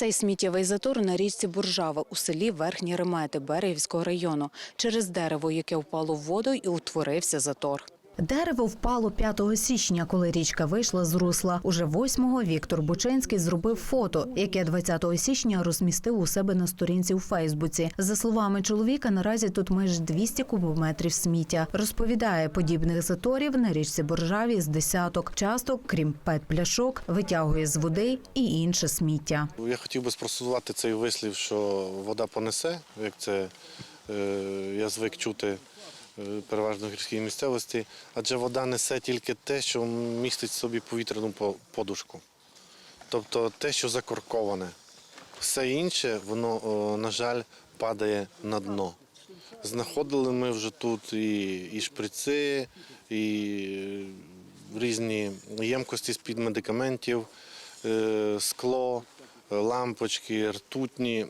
Цей сміттєвий затор на річці Буржава у селі Верхні Ремети Берегівського району через дерево, яке впало в воду і утворився затор. Дерево впало 5 січня, коли річка вийшла з русла. Уже 8-го Віктор Бучинський зробив фото, яке 20 січня розмістив у себе на сторінці у Фейсбуці. За словами чоловіка, наразі тут майже 200 кубометрів сміття. Розповідає, подібних заторів на річці Боржаві з десяток. Часто, крім пет-пляшок, витягує з води і інше сміття. Я хотів би спростувати цей вислів, що вода понесе, як це е, я звик чути переважно в гірській місцевості, адже вода несе тільки те, що містить в собі повітряну подушку. Тобто те, що закорковане. Все інше, воно, на жаль, падає на дно. Знаходили ми вже тут і, і шприци, і різні ємкості з-під медикаментів, е, скло, е, лампочки, ртутні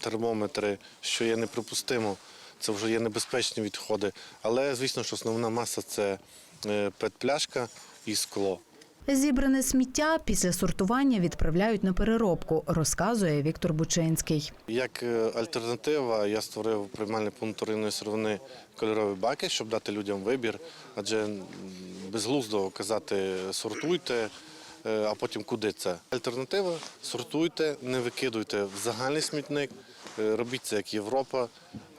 термометри, що є неприпустимо. Це вже є небезпечні відходи. Але, звісно, що основна маса це е, пет-пляшка і скло. Зібране сміття після сортування відправляють на переробку, розказує Віктор Бучинський. Як е, альтернатива, я створив приймальний пункт вторинної сировини кольорові баки, щоб дати людям вибір. Адже безглуздо казати сортуйте, е, а потім куди це. Альтернатива сортуйте, не викидуйте в загальний смітник, робіть це як Європа,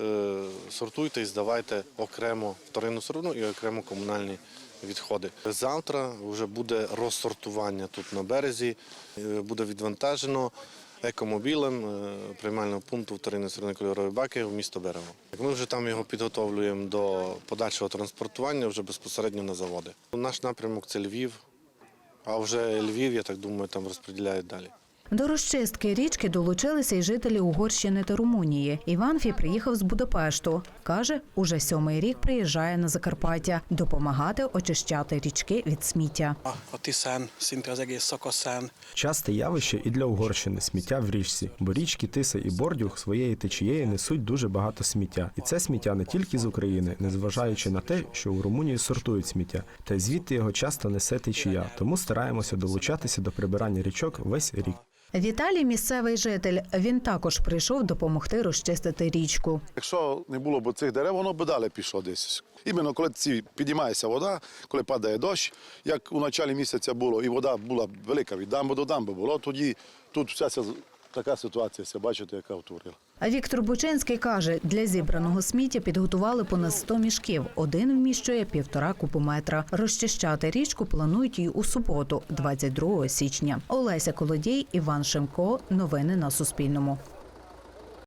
е, сортуйте і здавайте окремо вторинну сировину і окремо комунальні відходи. Завтра вже буде розсортування тут на березі, е, буде відвантажено екомобілем е, приймального пункту вторинної сторони кольорові баки в місто Берево. Ми вже там його підготовлюємо до подальшого транспортування вже безпосередньо на заводи. Наш напрямок це Львів, а вже Львів, я так думаю, там розподіляють далі. До розчистки річки долучилися й жителі Угорщини та Румунії. Іван Фі приїхав з Будапешту. Каже, уже сьомий рік приїжджає на Закарпаття допомагати очищати річки від сміття. Часте явище і для Угорщини сміття в річці, бо річки Тиса і Бордюг своєю течією несуть дуже багато сміття. І це сміття не тільки з України, незважаючи на те, що у Румунії сортують сміття, та звідти його часто несе течія. Тому стараємося долучатися до прибирання річок весь рік. Віталій місцевий житель. Він також прийшов допомогти розчистити річку. Якщо не було б цих дерев, воно б далі пішло десь. Іменно коли ці підіймається вода, коли падає дощ, як у началі місяця було, і вода була велика від дамби до дамби було, тоді тут вся ця така ситуація, все бачите, яка утворила. А Віктор Бученський каже, для зібраного сміття підготували понад 100 мішків. Один вміщує півтора кубометра. Розчищати річку планують і у суботу, 22 січня. Олеся Колодій, Іван Шемко. Новини на Суспільному.